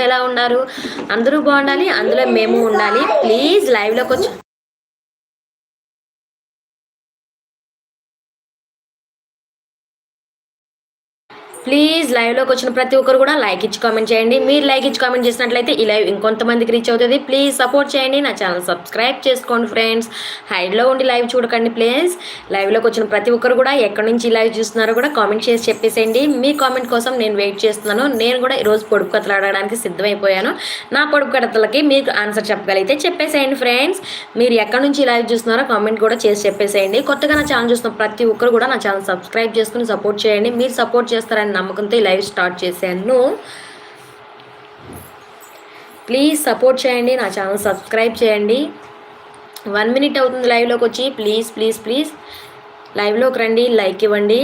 ఎలా ఉన్నారు? అందరూ బాగుండాలి అందులో మేము ఉండాలి. ప్లీజ్ లైవ్లోకి వచ్చి ప్లీజ్ లైవ్లోకి వచ్చిన ప్రతి ఒక్కరు కూడా లైక్ ఇచ్చి కామెంట్ చేయండి. మీరు లైక్ ఇచ్చి కామెంట్ చేసినట్లయితే ఈ లైవ్ ఇంకొంతమందికి రీచ్ అవుతుంది. ప్లీజ్ సపోర్ట్ చేయండి. నా ఛానల్ సబ్స్క్రైబ్ చేసుకోండి ఫ్రెండ్స్ హైడ్లో ఉండి లైవ్ చూడకండి ప్లీజ్ లైవ్లోకి వచ్చిన ప్రతి ఒక్కరు కూడా ఎక్కడి నుంచి లైవ్ చూస్తున్నారో కూడా కామెంట్ చేసి చెప్పేసేయండి. మీ కామెంట్ కోసం నేను వెయిట్ చేస్తున్నాను. నేను కూడా ఈరోజు పొడుపు కథలు ఆడడానికి సిద్ధమైపోయాను. నా పొడుపు కథలకి మీకు ఆన్సర్ చెప్పగలిగితే చెప్పేసేయండి ఫ్రెండ్స్ మీరు ఎక్కడి నుంచి లైవ్ చూస్తున్నారో కామెంట్ కూడా చేసి చెప్పేసేయండి. కొత్తగా నా ఛానల్ చూస్తున్న ప్రతి ఒక్కరు కూడా నా ఛానల్ సబ్స్క్రైబ్ చేసుకుని సపోర్ట్ చేయండి. మీరు సపోర్ట్ చేస్తారని నమ్మకంతో ఈ లైవ్ స్టార్ట్ చేశాను. ప్లీజ్ సపోర్ట్ చేయండి నా ఛానల్ సబ్స్క్రైబ్ చేయండి. వన్ మినిట్ అవుతుంది లైవ్లోకి వచ్చి ప్లీజ్ ప్లీజ్ ప్లీజ్. లైవ్లోకి రండి లైక్ ఇవ్వండి.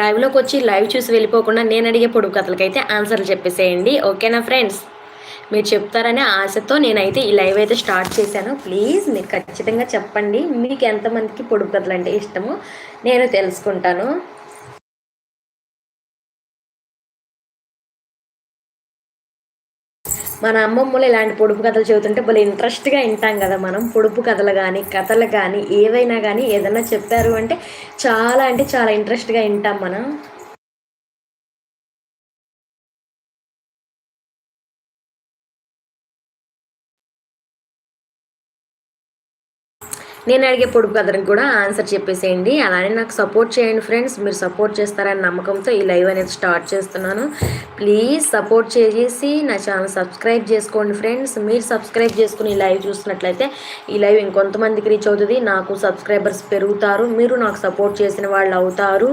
లైవ్లోకి వచ్చి లైవ్ చూసి వెళ్ళిపోకుండా నేను అడిగే పొడుగు కథలకైతే ఆన్సర్లు చెప్పేసేయండి. ఓకేనా ఫ్రెండ్స్? మీరు చెప్తారనే ఆశతో నేనైతే ఈ లైవ్ అయితే స్టార్ట్ చేశాను. ప్లీజ్ మీరు ఖచ్చితంగా చెప్పండి. మీకు ఎంతమందికి పొడుపు కథలు అంటే ఇష్టమో నేను తెలుసుకుంటాను. మన అమ్మమ్మలు ఇలాంటి పొడుపు కథలు చెబుతుంటే భలే ఇంట్రెస్ట్గా వింటాం కదా మనం. పొడుపు కథలు కానీ కథలు కానీ ఏవైనా కానీ ఏదైనా చెప్పారు అంటే చాలా అంటే చాలా ఇంట్రెస్ట్గా వింటాం మనం. నేను అడిగే పొడుపు కథను కూడా ఆన్సర్ చెప్పేసేయండి. అలానే నాకు సపోర్ట్ చేయండి ఫ్రెండ్స్. మీరు సపోర్ట్ చేస్తారని నమ్మకంతో ఈ లైవ్ అనేది స్టార్ట్ చేస్తున్నాను. ప్లీజ్ సపోర్ట్ చేసి నా ఛానల్ సబ్స్క్రైబ్ చేసుకోండి ఫ్రెండ్స్. మీరు సబ్స్క్రైబ్ చేసుకుని ఈ లైవ్ చూసినట్లయితే ఈ లైవ్ ఇంకొంతమందికి రీచ్ అవుతుంది. నాకు సబ్స్క్రైబర్స్ పెరుగుతారు. మీరు నాకు సపోర్ట్ చేసిన వాళ్ళు అవుతారు.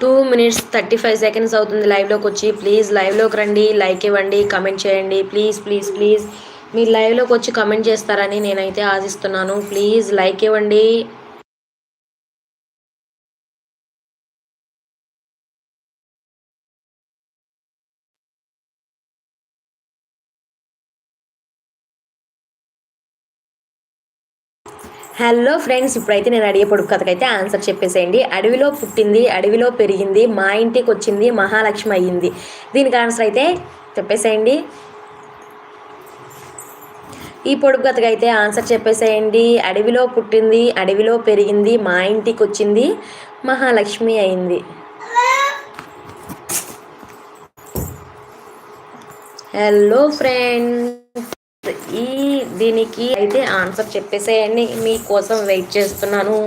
Two minutes thirty five seconds అవుతుంది లైవ్లోకి వచ్చి. ప్లీజ్ లైవ్లోకి రండి లైక్ ఇవ్వండి కమెంట్ చేయండి. ప్లీజ్ ప్లీజ్ ప్లీజ్ మీరు లైవ్లోకి వచ్చి కమెంట్ చేస్తారని నేనైతే ఆశిస్తున్నాను. ప్లీజ్ లైక్ ఇవ్వండి. హలో ఫ్రెండ్స్ ఇప్పుడైతే నేను అడిగే పొడుపు కథకైతే ఆన్సర్ చెప్పేసేయండి. అడవిలో పుట్టింది అడవిలో పెరిగింది మా ఇంటికి వచ్చింది మహాలక్ష్మి అయ్యింది. దీనికి ఆన్సర్ అయితే చెప్పేసేయండి. ఈ పొడుపు కథకైతే ఆన్సర్ చెప్పేసేయండి. అడవిలో పుట్టింది అడవిలో పెరిగింది మా ఇంటికి వచ్చింది మహాలక్ష్మి అయింది హలో ఫ్రెండ్ ఈ దీనికి అయితే ఆన్సర్ చెప్పేసేయండి. మీకోసం వెయిట్ చేస్తున్నాను.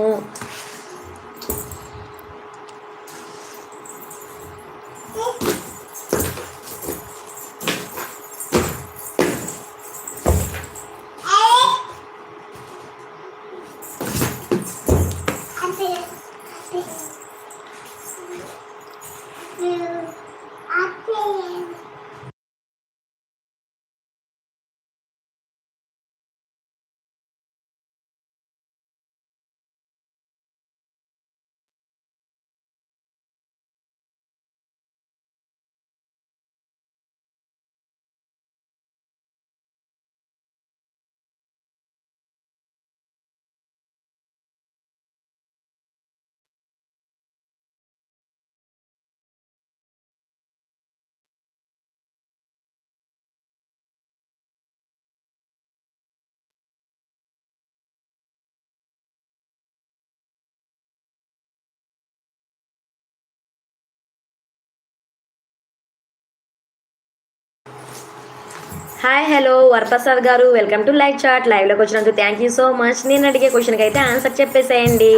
హాయ్ హలో వరప్రసాద్ గారు. వెల్కమ్ టు లైవ్ చాట్ లైవ్లోకి వచ్చినందుకు థ్యాంక్ యూ సో మచ్ నేను అడిగే క్వశ్చన్కి అయితే ఆన్సర్ చెప్పేసేయండి.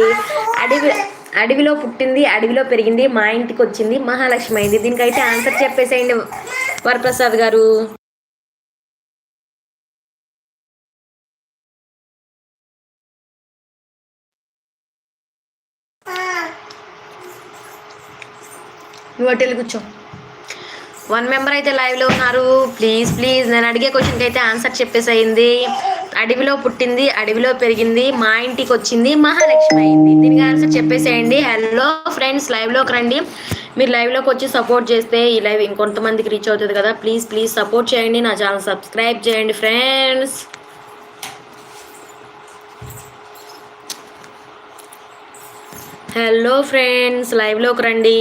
అడవి అడవిలో పుట్టింది అడవిలో పెరిగింది మా ఇంటికి వచ్చింది మహాలక్ష్మి అయింది. దీనికైతే ఆన్సర్ చెప్పేసేయండి వరప్రసాద్ గారు. నువ్వు కూర్చో. వన్ మెంబర్ అయితే లైవ్లో ఉన్నారు. ప్లీజ్ ప్లీజ్ నేను అడిగే క్వశ్చన్కి అయితే ఆన్సర్ చెప్పేసేయింది అడవిలో పుట్టింది అడవిలో పెరిగింది మా ఇంటికి వచ్చింది మహాలక్ష్మి అయింది. దీనికి ఆన్సర్ చెప్పేసేయండి హలో ఫ్రెండ్స్ లైవ్లోకి రండి. మీరు లైవ్లోకి వచ్చి సపోర్ట్ చేస్తే ఈ లైవ్ ఇంకొంతమందికి రీచ్ అవుతుంది కదా. ప్లీజ్ ప్లీజ్ సపోర్ట్ చేయండి. నా ఛానల్ సబ్స్క్రైబ్ చేయండి ఫ్రెండ్స్ హలో ఫ్రెండ్స్ లైవ్లోకి రండి.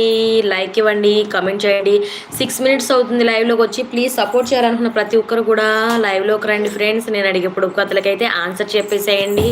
లైక్ ఇవ్వండి కమెంట్ చేయండి. సిక్స్ మినిట్స్ అవుతుంది లైవ్లోకి వచ్చి. ప్లీజ్ సపోర్ట్ చేయాలనుకున్న ప్రతి ఒక్కరు కూడా లైవ్లోకి రండి ఫ్రెండ్స్. నేను అడిగేప్పుడు కథలకైతే ఆన్సర్ చెప్పేసేయండి.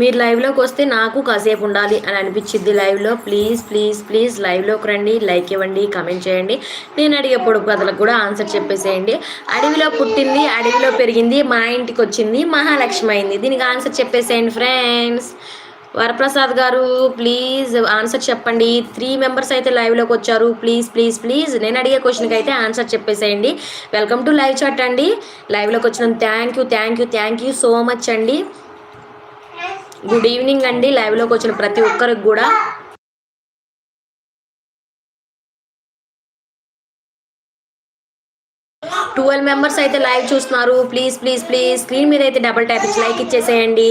మీరు లైవ్లోకి వస్తే నాకు కాసేపు ఉండాలి అని అనిపించింది లైవ్లో ప్లీజ్ ప్లీజ్ ప్లీజ్ లైవ్లోకి రండి లైక్ ఇవ్వండి కమెంట్ చేయండి. నేను అడిగే పొడుపు కథలకు కూడా ఆన్సర్ చెప్పేసేయండి. అడవిలో పుట్టింది అడవిలో పెరిగింది మా ఇంటికి వచ్చింది మహాలక్ష్మి అయింది. దీనికి ఆన్సర్ చెప్పేసేయండి friends Varaprasad garu please answer చెప్పండి. త్రీ మెంబర్స్ అయితే లైవ్లోకి వచ్చారు. ప్లీజ్ ప్లీజ్ ప్లీజ్ నేను అడిగే క్వశ్చన్కి అయితే ఆన్సర్ చెప్పేసేయండి. వెల్కమ్ టు లైవ్ చాట్ అండి. లైవ్లోకి వచ్చిన thank you thank you thank you so much అండి. గుడ్ ఈవినింగ్ అండి. లైవ్లోకి వచ్చిన ప్రతి ఒక్కరికి కూడా ట్వెల్వ్ మెంబర్స్ అయితే లైవ్ చూస్తున్నారు. Please please please. స్క్రీన్ మీద అయితే డబల్ ట్యాప్ ఇచ్చి లైక్ ఇచ్చేసేయండి.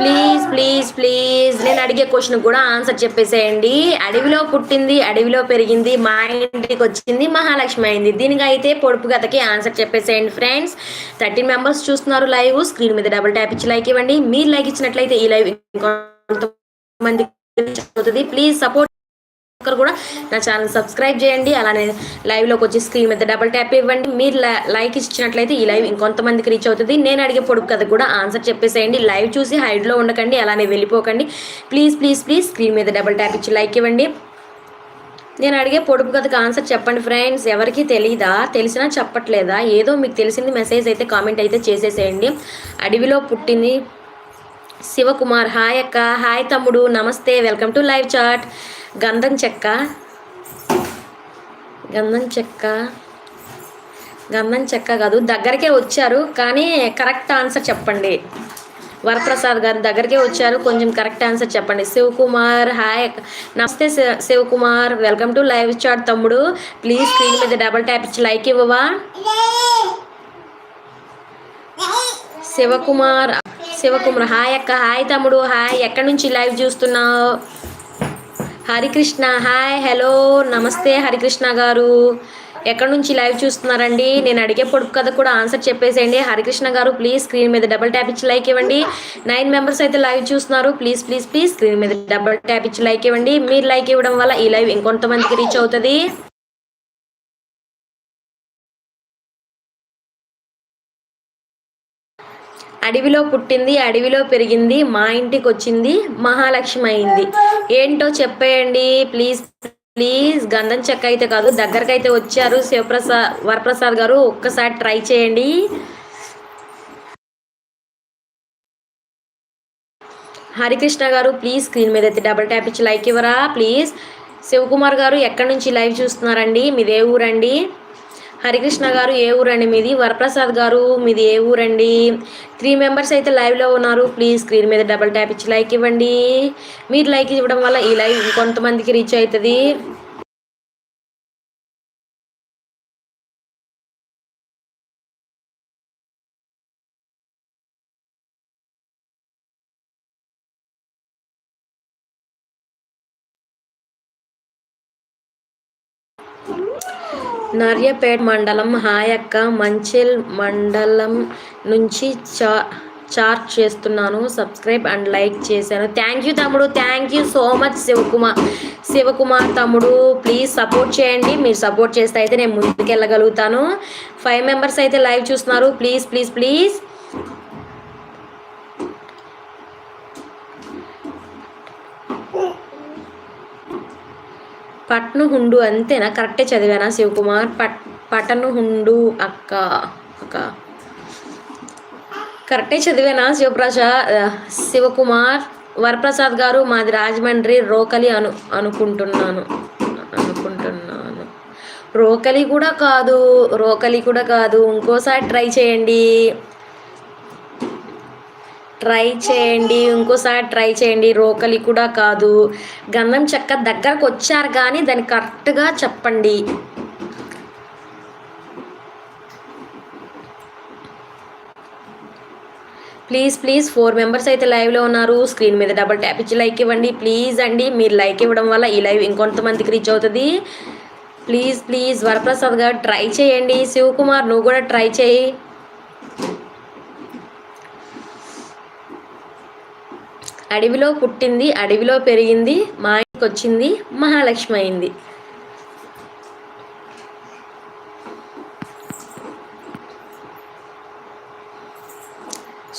Please please please. నేను అడిగే క్వశ్చన్ కూడా ఆన్సర్ చెప్పేసేయండి. అడవిలో పుట్టింది అడవిలో పెరిగింది మా ఇంటికి వచ్చింది మహాలక్ష్మి అయింది. దీనికి అయితే పొడుపు గతకి ఆన్సర్ చెప్పేసేయండి ఫ్రెండ్స్. థర్టీన్ మెంబర్స్ చూస్తున్నారు లైవ్. స్క్రీన్ మీద డబల్ ట్యాప్ ఇచ్చి లైక్ ఇవ్వండి. మీరు లైక్ ఇచ్చినట్లయితే ఈ లైవ్ ఇంకొంతమంది అవుతుంది ప్లీజ్ సపోర్ట్ ఒక్కరు కూడా నా ఛానల్ సబ్స్క్రైబ్ చేయండి. అలానే లైవ్లోకి వచ్చి స్క్రీన్ మీద డబల్ ట్యాప్ ఇవ్వండి. మీరు లైక్ ఇచ్చినట్లయితే ఈ లైవ్ ఇంకొంతమందికి రీచ్ అవుతుంది. నేను అడిగే పొడుపు కథ కూడా ఆన్సర్ చెప్పేసేయండి. లైవ్ చూసి హైడ్లో ఉండకండి. అలానే వెళ్ళిపోకండి. ప్లీజ్ ప్లీజ్ ప్లీజ్ స్క్రీన్ మీద డబల్ ట్యాప్ ఇచ్చి లైక్ ఇవ్వండి. నేను అడిగే పొడుపు కథకు ఆన్సర్ చెప్పండి ఫ్రెండ్స్ ఎవరికి తెలీదా? తెలిసినా చెప్పట్లేదా? ఏదో మీకు తెలిసింది మెసేజ్ అయితే కామెంట్ అయితే చేసేసేయండి. అడవిలో పుట్టింది శివకుమార్. హాయ్ అక్క. హాయ్ తమ్ముడు. నమస్తే. Welcome to live chat. గంధం చెక్క. గంధం చెక్క. గంధం చెక్క కాదు దగ్గరికే వచ్చారు కానీ కరెక్ట్ ఆన్సర్ చెప్పండి. వరప్రసాద్ గారు దగ్గరికే వచ్చారు కొంచెం కరెక్ట్ ఆన్సర్ చెప్పండి. శివకుమార్ హాయ్ నమస్తే Shiva- Shivakumar. Welcome to live chat తమ్ముడు. ప్లీజ్ స్క్రీన్ మీద డబల్ ట్యాప్ ఇచ్చి లైక్ ఇవ్వవా? శివకుమార్ శివకుమార్. హాయ్ అక్క హాయ్ తమ్ముడు హాయ్. ఎక్కడి నుంచి లైవ్ చూస్తున్నావు? హరికృష్ణ హాయ్ హలో నమస్తే హరికృష్ణ గారు. ఎక్కడి నుంచి లైవ్ చూస్తున్నారండి? నేను అడిగే పొడుపు కథ కూడా ఆన్సర్ చెప్పేసేయండి. హరికృష్ణ గారు ప్లీజ్ స్క్రీన్ మీద డబల్ ట్యాప్ ఇచ్చి లైక్ ఇవ్వండి. నైన్ మెంబర్స్ అయితే లైవ్ చూస్తున్నారు. ప్లీజ్ ప్లీజ్ ప్లీజ్ స్క్రీన్ మీద డబల్ ట్యాప్ ఇచ్చి లైక్ ఇవ్వండి. మీరు లైక్ ఇవ్వడం వల్ల ఈ లైవ్ ఇంకొంతమందికి రీచ్ అవుతుంది. అడవిలో పుట్టింది అడవిలో పెరిగింది మా ఇంటికి వచ్చింది మహాలక్ష్మి అయింది. ఏంటో చెప్పేయండి ప్లీజ్ ప్లీజ్. గంధం చెక్క అయితే కాదు దగ్గరకు అయితే వచ్చారు. శివప్రసాద్ వరప్రసాద్ గారు ఒక్కసారి ట్రై చేయండి. హరికృష్ణ గారు ప్లీజ్ స్క్రీన్ మీద అయితే డబల్ ట్యాప్ ఇచ్చి లైక్ ఇవ్వరా ప్లీజ్. శివకుమార్ గారు ఎక్కడి నుంచి లైవ్ చూస్తున్నారండి? మీదే ఊరండి. హరికృష్ణ గారు ఏ ఊరండి మీది? వరప్రసాద్ గారు మీది ఏ ఊరండి? త్రీ మెంబర్స్ అయితే లైవ్లో ఉన్నారు. ప్లీజ్ స్క్రీన్ మీద డబల్ ట్యాప్ ఇచ్చి లైక్ ఇవ్వండి. మీరు లైక్ ఇవ్వడం వల్ల ఈ లైవ్ కొంతమందికి రీచ్ అవుతుంది. నర్యపేట్ మండలం హాయక్క మంచిల్ మండలం నుంచి చా చార్ట్ చేస్తున్నాను. సబ్స్క్రైబ్ అండ్ లైక్ చేశాను. థ్యాంక్ యూ తమ్ముడు. Thank you so much Shivakumar Shivakumar తమ్ముడు. ప్లీజ్ సపోర్ట్ చేయండి. మీరు సపోర్ట్ చేస్తే అయితే నేను ముందుకు వెళ్ళగలుగుతాను ఫైవ్ మెంబర్స్ అయితే లైవ్ చూస్తున్నారు. Please please please. పట్ను హుండు అంతేనా? కరెక్టే చదివానా శివకుమార్? పట్ పటను హుండు అక్క అక్క. కరెక్టే చదివానా శివప్రసాద్ శివకుమార్? వరప్రసాద్ గారు మాది రాజమండ్రి రోకలి అను అనుకుంటున్నాను. అనుకుంటున్నాను. రోకలి కూడా కాదు రోకలి కూడా కాదు. ఇంకోసారి ట్రై చేయండి. ట్రై చేయండి ఇంకోసారి ట్రై చేయండి. రోకలి కూడా కాదు. గంధం చెక్క దగ్గరకు వచ్చారు కానీ దాన్ని కరెక్ట్గా చెప్పండి. ప్లీజ్ ప్లీజ్ ఫోర్ మెంబర్స్ అయితే లైవ్లో ఉన్నారు. స్క్రీన్ మీద డబల్ ట్యాప్ ఇచ్చి లైక్ ఇవ్వండి. ప్లీజ్ అండి మీరు లైక్ ఇవ్వడం వల్ల ఈ లైవ్ ఇంకొంతమందికి రీచ్ అవుతుంది. Please please Varaprasad garu try చేయండి. శివకుమార్ నువ్వు కూడా ట్రై చేయి. అడవిలో పుట్టింది అడవిలో పెరిగింది మా ఇంటికి వచ్చింది మహాలక్ష్మి అయింది.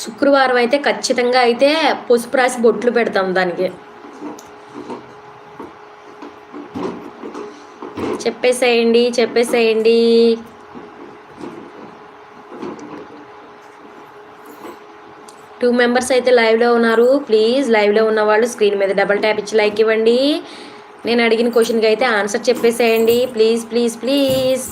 శుక్రవారం అయితే ఖచ్చితంగా అయితే పసుపు రాసి బొట్లు పెడతాం దానికి. చెప్పేసేయండి చెప్పేసేయండి. టూ మెంబర్స్ అయితే లైవ్లో ఉన్నారు. ప్లీజ్ లైవ్లో ఉన్న వాళ్ళు స్క్రీన్ మీద డబల్ ట్యాప్ ఇచ్చి లైక్ ఇవ్వండి. నేను అడిగిన క్వశ్చన్కి అయితే ఆన్సర్ చెప్పేసేయండి. Please please please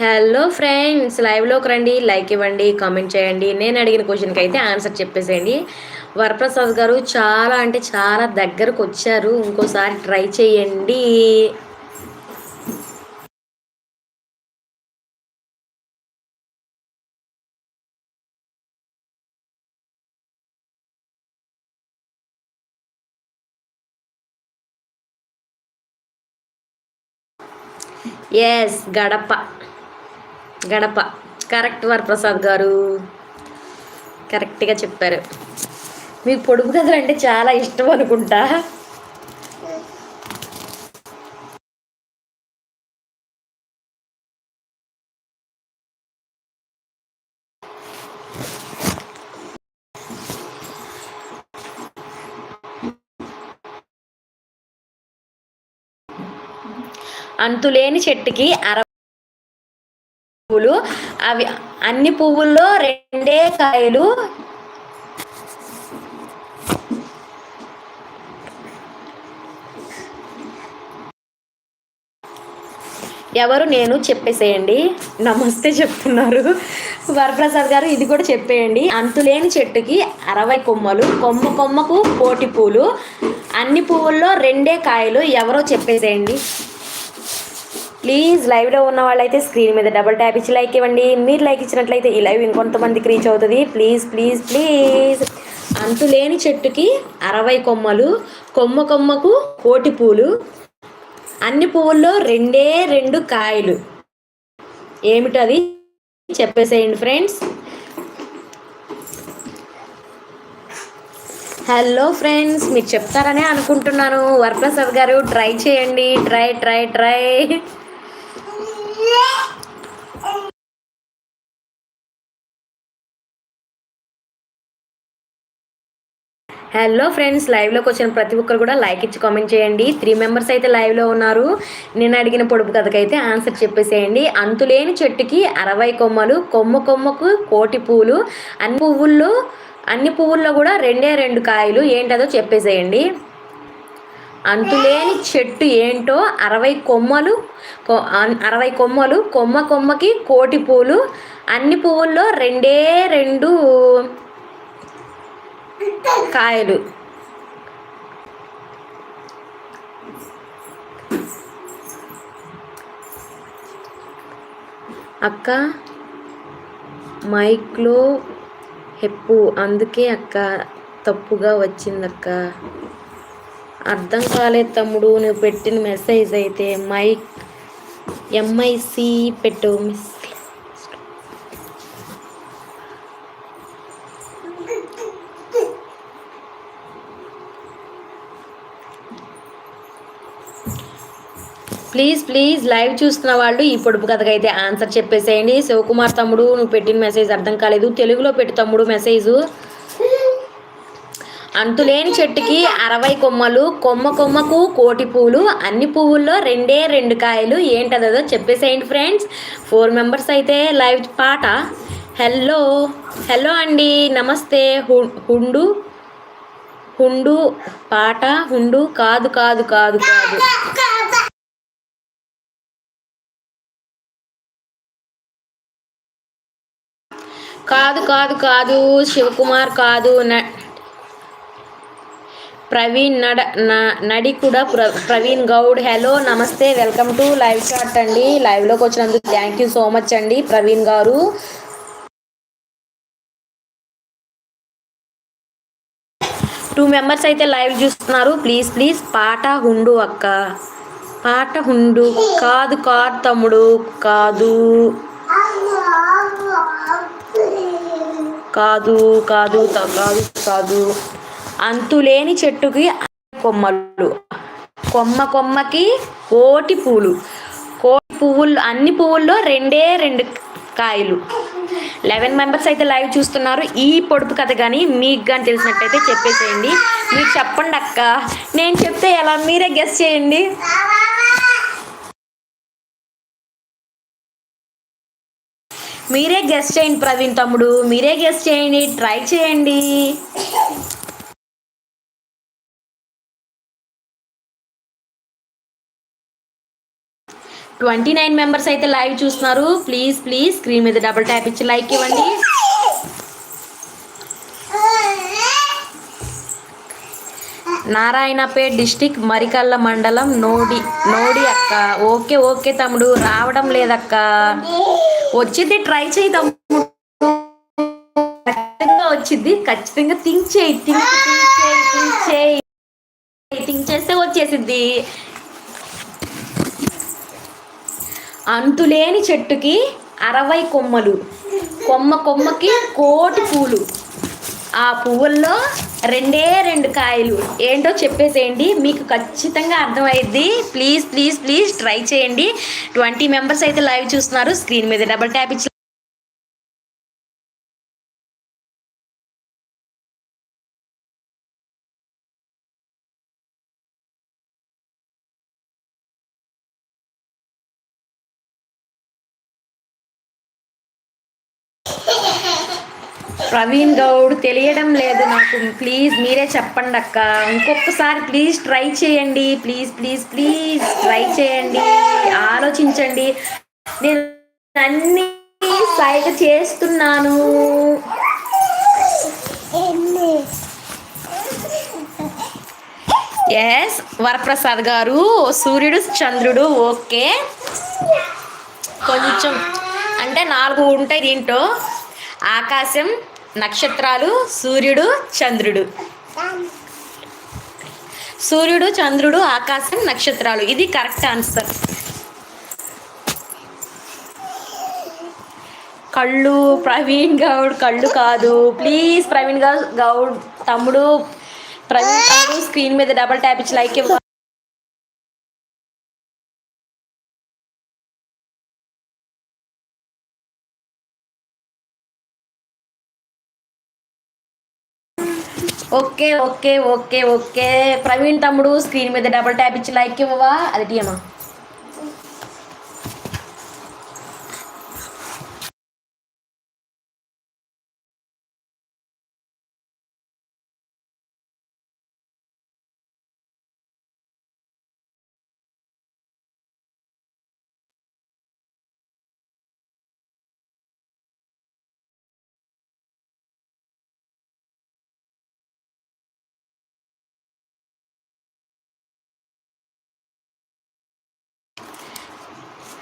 hello friends లైవ్లోకి రండి లైక్ ఇవ్వండి కామెంట్ చేయండి. నేను అడిగిన క్వశ్చన్కి అయితే ఆన్సర్ చెప్పేసేయండి. వరప్రసాద్ గారు చాలా అంటే చాలా దగ్గరకు వచ్చారు. ఇంకోసారి ట్రై చేయండి. ఎస్ గడప గడప. కరెక్ట్ వరప్రసాద్ గారు. కరెక్ట్గా చెప్పారు. మీకు పొడుపు కథలు అంటే చాలా ఇష్టం అనుకుంటా. అంతులేని చెట్టుకి అర పువ్వులు. అవి అన్ని పువ్వుల్లో రెండే కాయలు. ఎవరు నేను చెప్పేసేయండి. నమస్తే చెప్తున్నారు. వరప్రసాద్ గారు ఇది కూడా చెప్పేయండి. అంతులేని చెట్టుకి అరవై కొమ్మలు కొమ్మ కొమ్మకు కోటి పూలు. అన్ని పువ్వుల్లో రెండే కాయలు ఎవరో చెప్పేసేయండి. ప్లీజ్ లైవ్లో ఉన్న వాళ్ళైతే స్క్రీన్ మీద డబుల్ ట్యాప్ ఇచ్చి లైక్ ఇవ్వండి. మీరు లైక్ ఇచ్చినట్లయితే ఈ లైవ్ ఇంకొంతమందికి రీచ్ అవుతుంది. Please please please. అంతులేని చెట్టుకి అరవై కొమ్మలు కొమ్మ కొమ్మకు కోటి పూలు అన్ని పువ్వుల్లో రెండే రెండు కాయలు. ఏమిటది? చెప్పేసేయండి ఫ్రెండ్స్. హలో ఫ్రెండ్స్ మీరు చెప్తారనే అనుకుంటున్నాను. వరప్రసాద్ గారు ట్రై చేయండి. Try try try. Hello friends లైవ్లోకి వచ్చిన ప్రతి ఒక్కరు కూడా లైక్ ఇచ్చి కామెంట్ చేయండి. త్రీ మెంబర్స్ అయితే లైవ్లో ఉన్నారు. నేను అడిగిన పొడుపు కథకైతే ఆన్సర్ చెప్పేసేయండి. అంతులేని చెట్టుకి అరవై కొమ్మలు కొమ్మ కొమ్మకు కోటి పూలు అన్ని పువ్వుల్లో అన్ని పువ్వుల్లో కూడా రెండే రెండు కాయలు ఏంటదో చెప్పేసేయండి. అంతులేని చెట్టు ఏంటో అరవై కొమ్మలు అరవై కొమ్మలు కొమ్మ కొమ్మకి కోటి పూలు అన్ని పువ్వుల్లో రెండే రెండు కాయలు. అక్క మైక్లో హెప్పు. అందుకే అక్క తప్పుగా వచ్చిందక్క. అర్థం కాలేదు తమ్ముడు నువ్వు పెట్టిన మెసేజ్ అయితే మైక్ ఎంఐసి పెట్టు మిస్ ప్లీజ్ ప్లీజ్ లైవ్ చూస్తున్న వాళ్ళు ఈ పొడుపు కథకు అయితే ఆన్సర్ చెప్పేసేయండి. శివకుమార్ తమ్ముడు నువ్వు పెట్టిన మెసేజ్ అర్థం కాలేదు. తెలుగులో పెట్టు తమ్ముడు మెసేజ్ అంతులేని చెట్టుకి అరవై కొమ్మలు కొమ్మ కొమ్మకు కోటి పూలు అన్ని పువ్వుల్లో రెండే రెండు కాయలు ఏంటదో చెప్పేసేయండి ఫ్రెండ్స్ ఫోర్ మెంబర్స్ అయితే లైవ్ పాట. హలో హలో అండి నమస్తే. హు- హుండు హుండు పాట హుండు కాదు కాదు కాదు కాదు. కాదు కాదు కాదు శివకుమార్ కాదు న- ప్రవీణ్ నడ న- నడి కూడా ప్ర- ప్రవీణ్ గౌడ్. హలో నమస్తే వెల్కమ్ టు లైవ్ షాట్ అండి. లైవ్లోకి వచ్చినందుకు థ్యాంక్ యూ సో మచ్ అండి ప్రవీణ్ గారు. టూ మెంబర్స్ అయితే లైవ్ చూస్తున్నారు. ప్లీజ్ ప్లీజ్ పాట హుండు అక్క. పాట హుండు. కాదు కాదు తమ్ముడు. కాదు. కాదు కాదు కాదు కాదు. అంతులేని చెట్టుకి కొమ్మలు. కొమ్మ కొమ్మకి కోటి పూలు. కోటి పువ్వులు అన్ని పువ్వుల్లో రెండే రెండు కాయలు. లెవెన్ మెంబర్స్ అయితే లైవ్ చూస్తున్నారు. ఈ పొడుపు కథ కానీ మీకు కానీ తెలిసినట్టయితే చెప్పేసేయండి. మీరు చెప్పండి అక్క నేను చెప్తే ఎలా? మీరే గెస్ చేయండి. మీరే గెస్ట్ చేయండి ప్రవీణ్ తమ్ముడు. మీరే గెస్ట్ చేయండి. ట్రై చేయండి. ట్వంటీ నైన్ మెంబర్స్ అయితే లైవ్ చూస్తున్నారు. ప్లీజ్ ప్లీజ్ స్క్రీన్ మీద డబుల్ ట్యాప్ ఇచ్చి లైక్ ఇవ్వండి. నారాయణపేట్ డిస్టిక్ మరికల్ల మండలం నోడి నోడి అక్క. ఓకే ఓకే తమ్ముడు. రావడం లేదక్క. వచ్చింది ట్రై చేయి తమ్ముడు. ఖచ్చితంగా వచ్చింది. ఖచ్చితంగా థింక్ చేయి థింక్ థింక్ చేయి థింక్ చేయి. థింక్ చేస్తే వచ్చేసింది. అంతులేని చెట్టుకి అరవై కొమ్మలు. కొమ్మ కొమ్మకి కోటి పూలు. ఆ పువ్వుల్లో రెండే రెండు కాయలు. ఏంటో చెప్పేసేయండి మీకు ఖచ్చితంగా అర్థమైద్ది ప్లీజ్ ప్లీజ్ ప్లీజ్ ట్రై చేయండి. ట్వంటీ మెంబర్స్ అయితే లైవ్ చూస్తున్నారు. స్క్రీన్ మీద డబల్ ట్యాప్ ఇచ్చి ప్రవీణ్ గౌడ్ తెలియడం లేదు నాకు. ప్లీజ్ మీరే చెప్పండి అక్క. ఇంకొకసారి ప్లీజ్ ట్రై చేయండి. ప్లీజ్ ప్లీజ్ ప్లీజ్ ట్రై చేయండి. ఆలోచించండి. నేను అన్ని సైడ్ చేస్తున్నాను. ఎస్ వరప్రసాద్ గారు సూర్యుడు చంద్రుడు ఓకే. కొంచెం అంటే నాలుగు ఉంటాయి దీంట్లో. ఆకాశం నక్షత్రాలు సూర్యుడు చంద్రుడు. సూర్యుడు చంద్రుడు ఆకాశం నక్షత్రాలు. ఇది కరెక్ట్ ఆన్సర్. కళ్ళు ప్రవీణ్ గౌడ్ కళ్ళు కాదు. ప్లీజ్ ప్రవీణ్ గౌడ్ గౌడ్ తమ్ముడు ప్రవీణ్ తమ్ముడు స్క్రీన్ మీద డబల్ ట్యాప్ ఇచ్చి లైక్ ఇవ్వ. Okay okay okay okay. Praveen తమ్ముడు స్క్రీన్ మీద డబల్ ట్యాప్ ఇచ్చి లైక్ ఇవ్వవా? అది టీయమా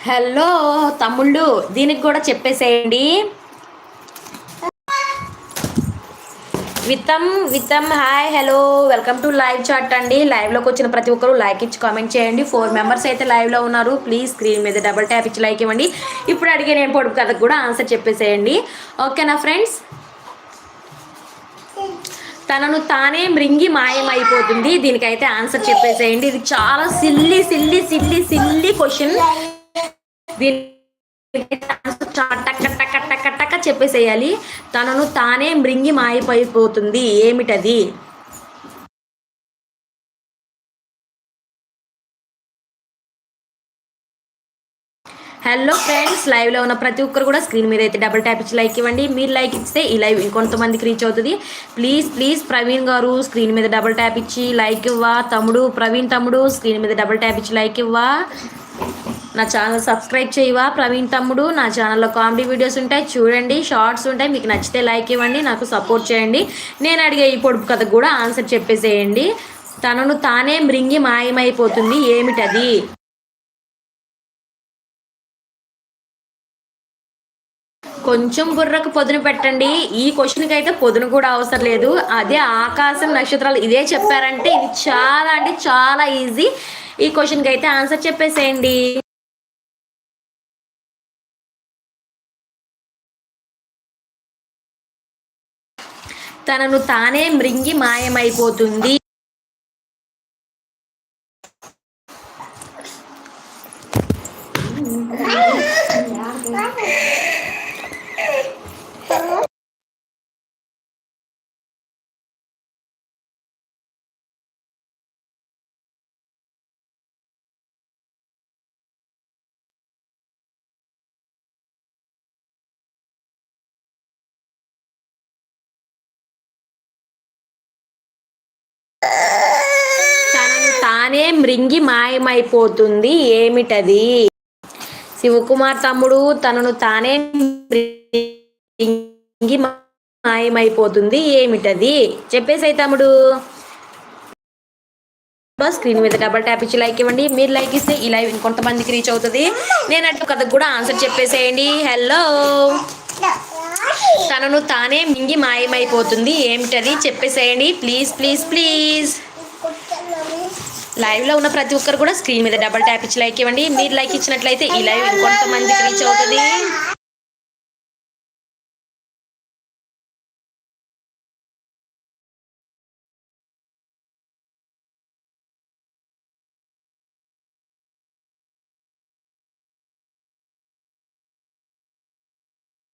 హలో తమ్ముళ్ళు దీనికి కూడా చెప్పేసేయండి. వితమ్ వితమ్ hi hello. Welcome to live chat అండి. లైవ్లోకి వచ్చిన ప్రతి ఒక్కరు లైక్ ఇచ్చి కామెంట్ చేయండి. ఫోర్ మెంబర్స్ అయితే లైవ్లో ఉన్నారు. ప్లీజ్ స్క్రీన్ మీద డబల్ ట్యాప్ ఇచ్చి లైక్ ఇవ్వండి. ఇప్పుడు అడిగే నేను పొడుపు కథకు కూడా ఆన్సర్ చెప్పేసేయండి. ఓకేనా ఫ్రెండ్స్ తనను తానే మృంగి మాయమైపోతుంది. దీనికైతే ఆన్సర్ చెప్పేసేయండి. ఇది చాలా silly silly silly silly question దీని టక్క చెప్పేసేయాలి. తనను తానే మృంగి మాయపోయిపోతుంది ఏమిటది? హలో ఫ్రెండ్స్ లైవ్లో ఉన్న ప్రతి ఒక్కరు కూడా స్క్రీన్ మీద అయితే డబుల్ ట్యాప్ ఇచ్చి లైక్ ఇవ్వండి. మీరు లైక్ ఇస్తే ఈ లైవ్ ఇంకొంతమందికి రీచ్ అవుతుంది. ప్లీజ్ ప్లీజ్ ప్రవీణ్ గారు స్క్రీన్ మీద డబుల్ ట్యాప్ ఇచ్చి లైక్ ఇవ్వ. తమ్ముడు ప్రవీణ్ తమ్ముడు స్క్రీన్ మీద డబుల్ ట్యాప్ ఇచ్చి లైక్ ఇవ్వా. నా ఛానల్ సబ్స్క్రైబ్ చేయవా? ప్రవీణ్ తమ్ముడు నా ఛానల్లో కామెడీ వీడియోస్ ఉంటాయి చూడండి. షార్ట్స్ ఉంటాయి మీకు నచ్చితే లైక్ ఇవ్వండి నాకు సపోర్ట్ చేయండి. నేను అడిగే ఈ పొడుపు కథకు కూడా ఆన్సర్ చెప్పేసేయండి. తనను తానే మృంగి మాయమైపోతుంది ఏమిటది? కొంచెం బుర్రకు పొదును పెట్టండి. ఈ క్వశ్చన్కి అయితే పొదును కూడా అవసరం లేదు. అదే ఆకాశం నక్షత్రాలు ఇదే చెప్పారంటే ఇది చాలా అంటే చాలా ఈజీ ఈ క్వశ్చన్కి అయితే ఆన్సర్ చెప్పేసేయండి. తనను తానే మృంగి మాయమైపోతుంది. తానే మృంగి మాయమైపోతుంది. ఏమిటది? శివకుమార్ తమ్ముడు తనను తానే మృంగి మాయమైపోతుంది. ఏమిటది? చెప్పేసాయి తమ్ముడు. స్క్రీన్ మీద డబల్ ట్యాప్ ఇచ్చి లైక్ ఇవ్వండి. మీరు లైక్ ఇస్తే ఈ లైవ్ ఇంకొంతమందికి రీచ్ అవుతుంది. నేను అటు కథకు కూడా ఆన్సర్ చెప్పేసేయండి. హలో. తనను తానే మింగి మాయమైపోతుంది. ఏమిటది? చెప్పేసేయండి. Please please please. లైవ్లో ఉన్న ప్రతి ఒక్కరు కూడా స్క్రీన్ మీద డబల్ ట్యాప్ ఇచ్చి లైక్ ఇవ్వండి. మీరు లైక్ ఇచ్చినట్లయితే ఈ లైవ్ ఇంకొంతమందికి రీచ్ అవుతుంది.